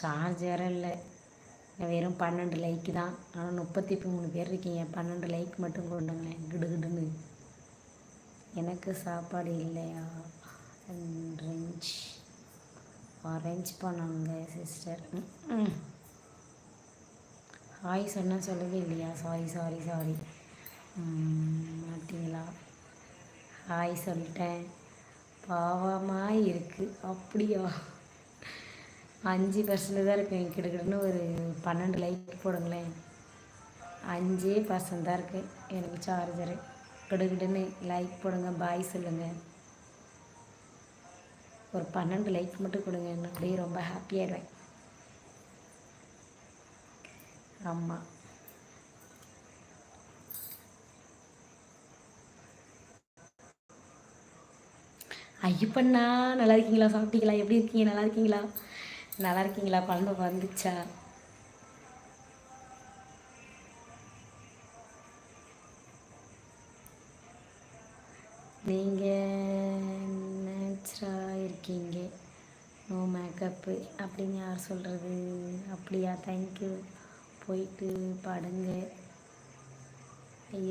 Charge வேற இல்லை வெறும் பன்னெண்டு லைக்கு தான். ஆனால் முப்பத்தி மூணு பேர் இருக்கீங்க. பன்னெண்டு லைக் மட்டும் கொண்டுங்களேன். கிடுகிடுன்னு. எனக்கு சாப்பாடு இல்லையா? அரேஞ்ச் அரேஞ்ச் பண்ணாங்க சிஸ்டர் ஹாய் சொன்னால் சொல்லவே இல்லையா சாரி சாரி சாரி மாட்டிங்களா ஹாய் சொல்லிட்டேன். பாவமாக இருக்குது அப்படியா? அஞ்சு பர்சன்ட் தான் இருக்கேன் கிட்டக்கிட்டன்னு ஒரு பன்னெண்டு லைக் போடுங்களேன். அஞ்சே பர்சன்ட் தான் இருக்குது எனக்கு சார்ஜரு கிடுகிடுன்னு லைக் போடுங்க. பாய் சொல்லுங்கள் ஒரு பன்னெண்டு லைக் மட்டும் கொடுங்க. என்ன அப்படியே ரொம்ப ஹாப்பியாகிடுவேன் ஆமாம் ஐயப்பண்ணா நல்லா இருக்கீங்களா? சாப்பிட்டீங்களா? எப்படி இருக்கீங்க? நல்லா இருக்கீங்களா? நல்லா இருக்கீங்களா குழம்பு வந்துச்சா? நீங்கள் நேச்சராக இருக்கீங்க. நோ மேக்கப்பு அப்படின்னு யார் சொல்கிறது அப்படியா? தேங்க்யூ போயிட்டு படுங்க.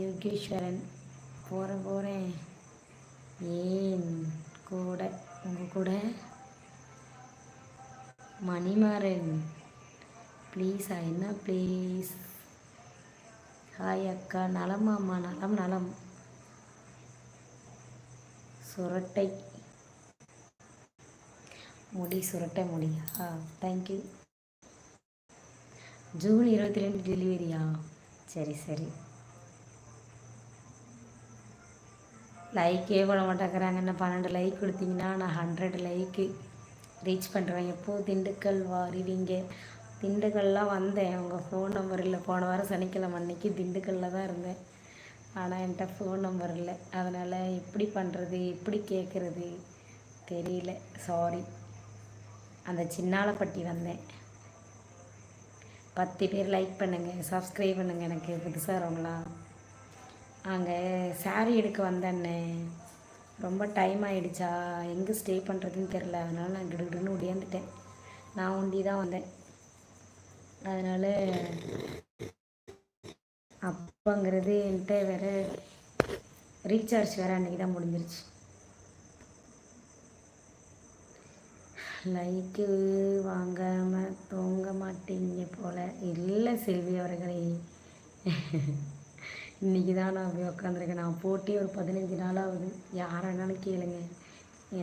யோகேஸ்வரன் போகிறேன் போகிறேன் ஏன்? மணிமாறன். ப்ளீஸா என்ன ப்ளீஸ் ஹாய் அக்கா நலமாம்மா நலம் நலம். சுரட்டை. முடி சுரட்டை முடியா? தேங்க்யூ ஜூன் இருபத்தி ரெண்டு டெலிவரியா சரி சரி. லைக்கே போட மாட்டேங்கிறாங்க. என்ன பன்னெண்டு லைக் கொடுத்தீங்கன்னா நான் ஹண்ட்ரட் லைக்கு ரீச் பண்ணுறேன் எப்போது திண்டுக்கல் வருவீங்க திண்டுக்கல்லாம் வந்தேன். உங்கள் ஃபோன் நம்பர் இல்லை. போன வாரம் சனிக்கிழமை அன்னைக்கு திண்டுக்கல்லில் தான் இருந்தேன். ஆனால் என்கிட்ட ஃபோன் நம்பர் இல்லை. அதனால் எப்படி பண்ணுறது எப்படி கேட்குறது தெரியல. சாரி அந்த சின்னாலப்பட்டி வந்தேன். பத்து பேர் லைக் பண்ணுங்கள் சப்ஸ்கிரைப் பண்ணுங்கள் எனக்கு புதுசாக வரவங்களாம் அங்கே சாரீ எடுக்க வந்தேன்னே ரொம்ப டைம் ஆகிடுச்சா எங்கே ஸ்டே பண்ணுறதுன்னு தெரில அதனால் நான் கிடுகிடுன்னு ஒடியாந்துட்டேன் நான் ஒண்டி தான் வந்தேன். அதனால் அப்போங்கிறது என்கிட்ட வேறு ரீசார்ஜ் வேறு அன்றைக்கி தான் முடிஞ்சிருச்சு. லைக்கு வாங்காமல் தூங்க மாட்டீங்க போல். இல்லை செல்வி அவர்களே. இன்றைக்கி தான் நான் போய் உட்காந்துருக்கேன் நான் போட்டே ஒரு பதினஞ்சு நாளாகுது ஆகுது வேணாலும் கேளுங்க.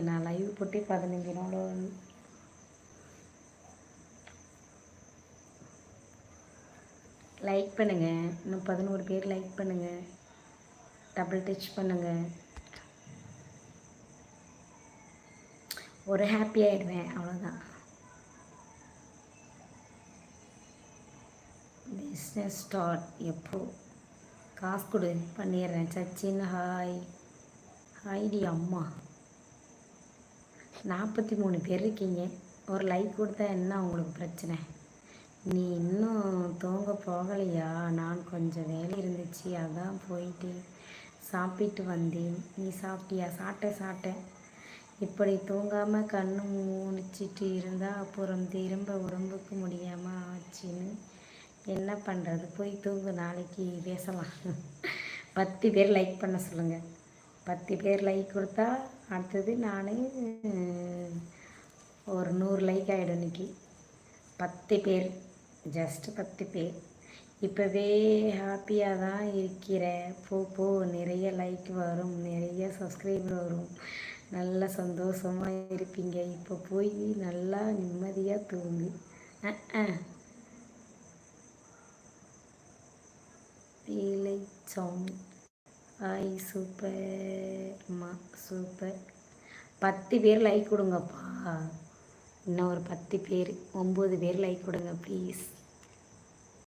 நான் லைவ் போட்டே பதினஞ்சு நாள் ஆகுது லைக் பண்ணுங்கள் இன்னும் பதினோரு பேர் லைக் பண்ணுங்கள் டபுள் டச் பண்ணுங்கள் ஒரு ஹாப்பி ஆகிடுவேன் அவ்வளோதான் பிஸ்னஸ் ஸ்டார்ட் எப்போ? காசு கொடு பண்ணிடுறேன். சச்சின் ஹாய் ஹாய்டி அம்மா. நாற்பத்தி மூணு பேர் இருக்கீங்க. ஒரு லைக் கொடுத்தா என்ன உங்களுக்கு பிரச்சனை? நீ இன்னும் தூங்க போகலையா? நான் கொஞ்சம் வேலை இருந்துச்சு அதான் போயிட்டு சாப்பிட்டு வந்தேன். நீ சாப்பிட்டியா? சாப்பிட்டேன் சாப்பிட்டேன். இப்படி தூங்காமல் கண்ணு மூடிச்சிட்டு இருந்தால் அப்புறம் திரும்ப உடம்புக்கு முடியாமல் ஆச்சுன்னு என்ன பண்ணுறது போய் தூங்கு நாளைக்கு பேசலாம். பத்து பேர் லைக் பண்ண சொல்லுங்கள் பத்து பேர் லைக் கொடுத்தா அடுத்தது நான் ஒரு நூறு லைக் ஆகிடும் இன்னைக்கு. பத்து பேர் ஜஸ்ட்டு பத்து பேர். இப்போவே ஹாப்பியாக தான் இருக்கிற. போ போ நிறைய லைக் வரும் நிறைய சப்ஸ்கிரைபர் வரும். நல்ல சந்தோஷமாக இருப்பீங்க. இப்போ போய் நல்லா நிம்மதியாக தூங்கு. ஆ வேலை சாங் ஐ சூப்பர்மா சூப்பர் பத்து பேர் லைக் கொடுங்கப்பா. இன்னும் ஒரு பத்து பேர் ஒம்பது பேர் லைக் கொடுங்க ப்ளீஸ்